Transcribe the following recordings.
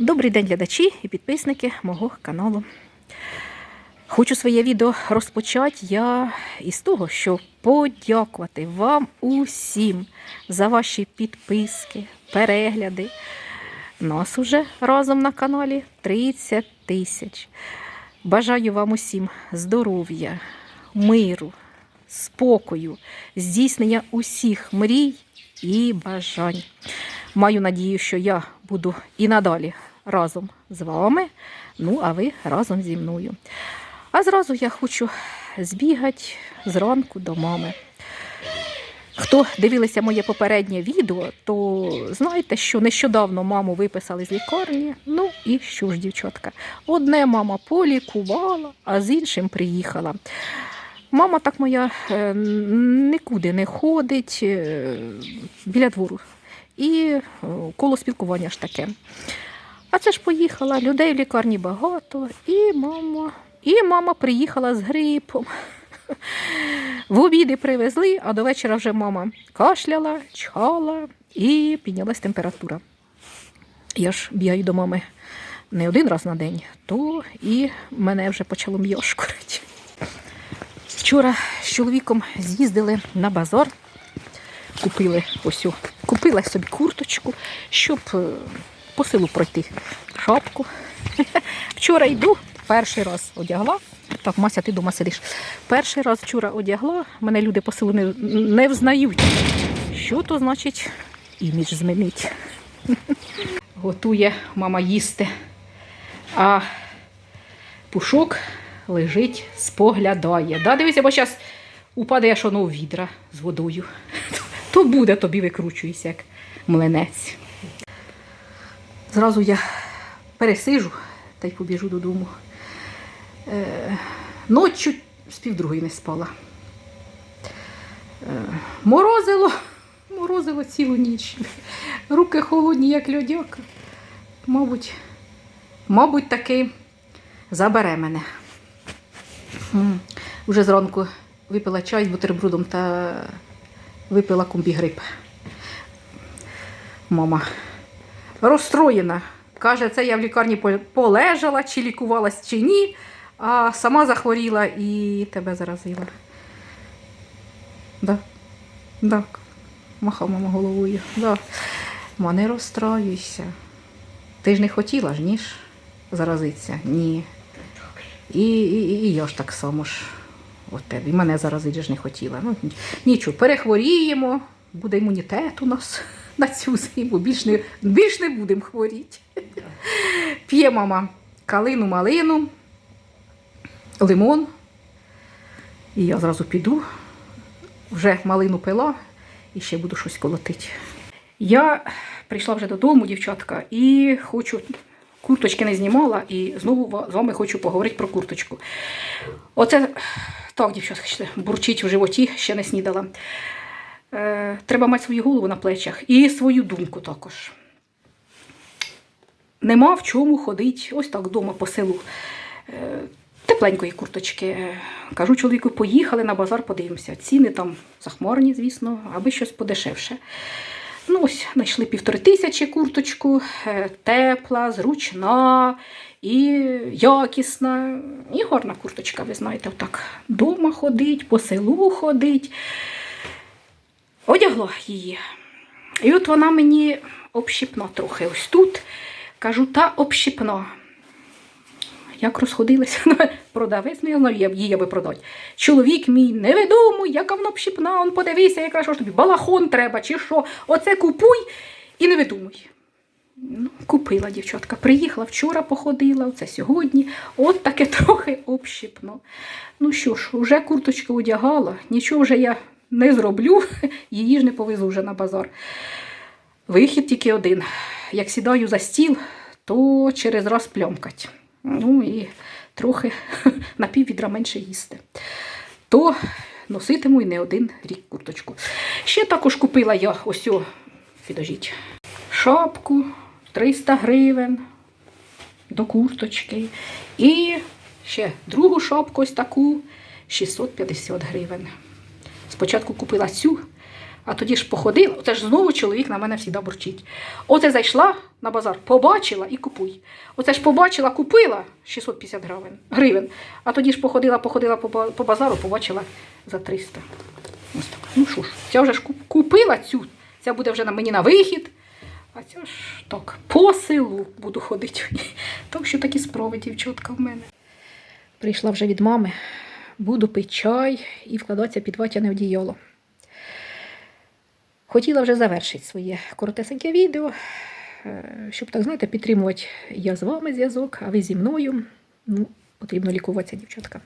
Добрий день, глядачі і підписники мого каналу. Хочу своє відео розпочати я із того, що подякувати вам усім за ваші підписки, перегляди. Нас уже разом на каналі 30 тисяч. Бажаю вам усім здоров'я, миру, спокою, здійснення усіх мрій і бажань. Маю надію, що я буду і надалі разом з вами, ну а ви разом зі мною. А зразу я хочу збігати зранку до мами. Хто дивилися моє попереднє відео, то знаєте, що нещодавно маму виписали з лікарні. Ну і що ж, дівчатка, одне мама полікувала, а з іншим приїхала. Мама так моя е, нікуди не ходить е, біля двору. І е, коло спілкування ж таке. А це ж поїхала, людей в лікарні багато, і мама, і мама приїхала з грипом. В обіди привезли, а до вечора вже мама кашляла, чхала і піднялась температура. Я ж бігаю до мами не один раз на день, то і мене вже почало м'яшкурити. Вчора з чоловіком з'їздили на базар, купили ось, купила собі курточку, щоб е, по селу пройти шапку. Вчора йду, перший раз одягла. Так, Мася, ти дома сидиш. Перший раз вчора одягла, мене люди по селу не, не взнають. Що то значить імідж змінить? Готує мама їсти. А пушок лежить, споглядає. Да, дивися, бо зараз упаде аж воно відра з водою. То буде тобі викручуйся, як млинець. Зразу я пересижу та й побіжу додому. Е, ночі з півдругої не спала. Е, морозило, морозило цілу ніч. Руки холодні, як льодяка. Мабуть, мабуть, таки забере мене. М, Уже зранку випила чай з бутербродом та випила комбігрип. Мама розстроєна. Каже, це я в лікарні по- полежала, чи лікувалась, чи ні, а сама захворіла і тебе заразила. Да. Так. Махав мама головою. Да. Ма, не розстраюйся. Ти ж не хотіла ж, ніж заразитися? Ні. І, і, і я ж так само ж от тебе. І мене заразити ж не хотіла. Ну, нічого, перехворіємо, буде імунітет у нас на цю зиму. Більш не, більш не будемо хворіти. П'є мама калину, малину, лимон. І я зразу піду. Вже малину пила і ще буду щось колотити. Я прийшла вже додому, дівчатка, і хочу. Курточки не знімала, і знову з вами хочу поговорити про курточку. Оце так, дівчатка, бурчить в животі, ще не снідала. Е, треба мати свою голову на плечах і свою думку також. Нема в чому ходити ось так вдома по селу. Е, Тепленької курточки. Е, Кажу чоловіку, поїхали на базар, подивимося. Ціни там захмарні, звісно, аби щось подешевше. Ну, ось знайшли півтори тисячі курточку, тепла, зручна і якісна. І гарна курточка, ви знаєте, отак дома ходить, по селу ходить. Одягла її. І от вона мені общипна трохи ось тут. Кажу, та общипна. Як розходилися, продавець, ну я знаю, її аби продати. Чоловік мій невідомий, яка вона общипна, он подивися, яка що тобі, балахон треба, чи що. Оце купуй і не видумуй. Ну, купила дівчатка. Приїхала вчора, походила, оце сьогодні. От таке трохи общипно. Ну що ж, вже курточку одягала, нічого вже я не зроблю, її ж не повезу вже на базар. Вихід тільки один. Як сідаю за стіл, то через раз пльомкать. Ну і трохи на пів відра менше їсти. То носитиму і не один рік курточку. Ще також купила я ось, підожіть, шапку 300 гривень до курточки. І ще другу шапку ось таку 650 гривень. Спочатку купила цю, А тоді ж походила, оце ж знову чоловік на мене завжди бурчить. Оце зайшла на базар, побачила і купуй. Оце ж побачила, купила 650 гривень, гривень. А тоді ж походила, походила по, базару, побачила за 300. Ось так. Ну що ж, ця вже ж купила цю, ця буде вже на мені на вихід. А ця ж так, по селу буду ходити. Так що такі справи, дівчатка, в мене. Прийшла вже від мами, буду пити чай і вкладатися під ватяне одіяло. Хотіла вже завершити своє коротесеньке відео, е, щоб, так знаєте, підтримувати я з вами зв'язок, а ви зі мною. Ну, потрібно лікуватися, дівчатка.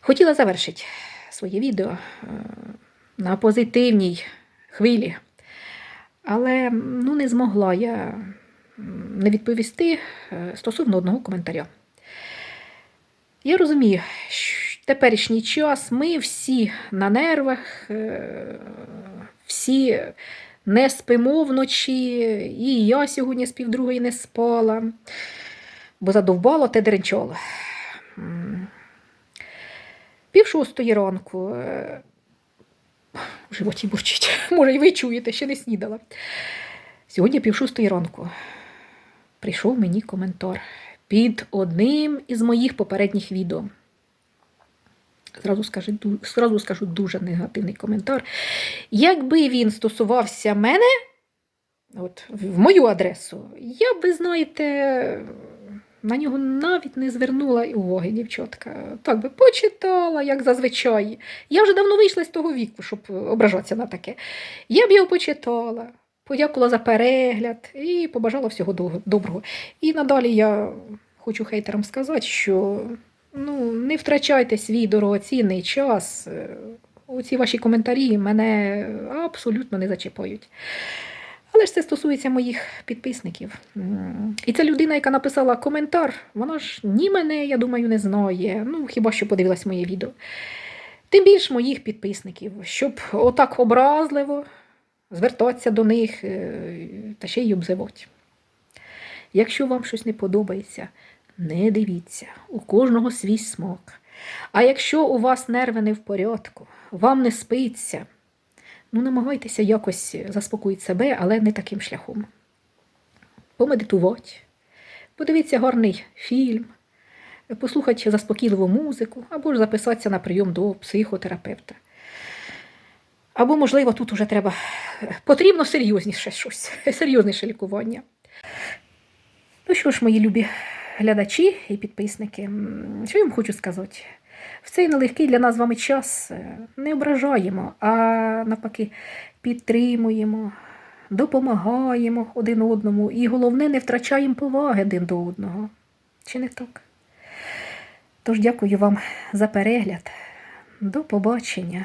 Хотіла завершити своє відео е, на позитивній хвилі, але ну, не змогла я не відповісти е, стосовно одного коментаря. Я розумію, що теперішній час ми всі на нервах, е, всі не спимо вночі, і я сьогодні з півдругої не спала, бо задовбало те деренчало. М. Пів шостої ранку. е, В животі бурчить. Може, і ви чуєте, ще не снідала. Сьогодні пів шостої ранку прийшов мені коментар під одним із моїх попередніх відео. Зразу скажу, зразу скажу дуже негативний коментар. Якби він стосувався мене, от, в мою адресу, я б, ви знаєте, на нього навіть не звернула уваги, дівчатка. Так би почитала, як зазвичай. Я вже давно вийшла з того віку, щоб ображатися на таке. Я б його почитала, подякувала за перегляд і побажала всього доброго. І надалі я хочу хейтерам сказати, що ну, не втрачайте свій дорогоцінний час. Е, Оці ваші коментарі мене абсолютно не зачіпають. Але ж це стосується моїх підписників. І ця людина, яка написала коментар, вона ж ні мене, я думаю, не знає. Ну, хіба що подивилась моє відео. Тим більш моїх підписників, щоб отак образливо звертатися до них е, та ще й обзивати. Якщо вам щось не подобається, не дивіться, у кожного свій смак. А якщо у вас нерви не в порядку, вам не спиться, ну намагайтеся якось заспокоїти себе, але не таким шляхом. Помедитувати, подивіться гарний фільм, послухати заспокійливу музику, або ж записатися на прийом до психотерапевта. Або, можливо, тут уже треба потрібно серйозніше щось, серйозніше лікування. Ну що ж, мої любі глядачі і підписники, що я вам хочу сказати? В цей нелегкий для нас з вами час е, не ображаємо, а навпаки підтримуємо, допомагаємо один одному і головне, не втрачаємо поваги один до одного. Чи не так? Тож дякую вам за перегляд. До побачення,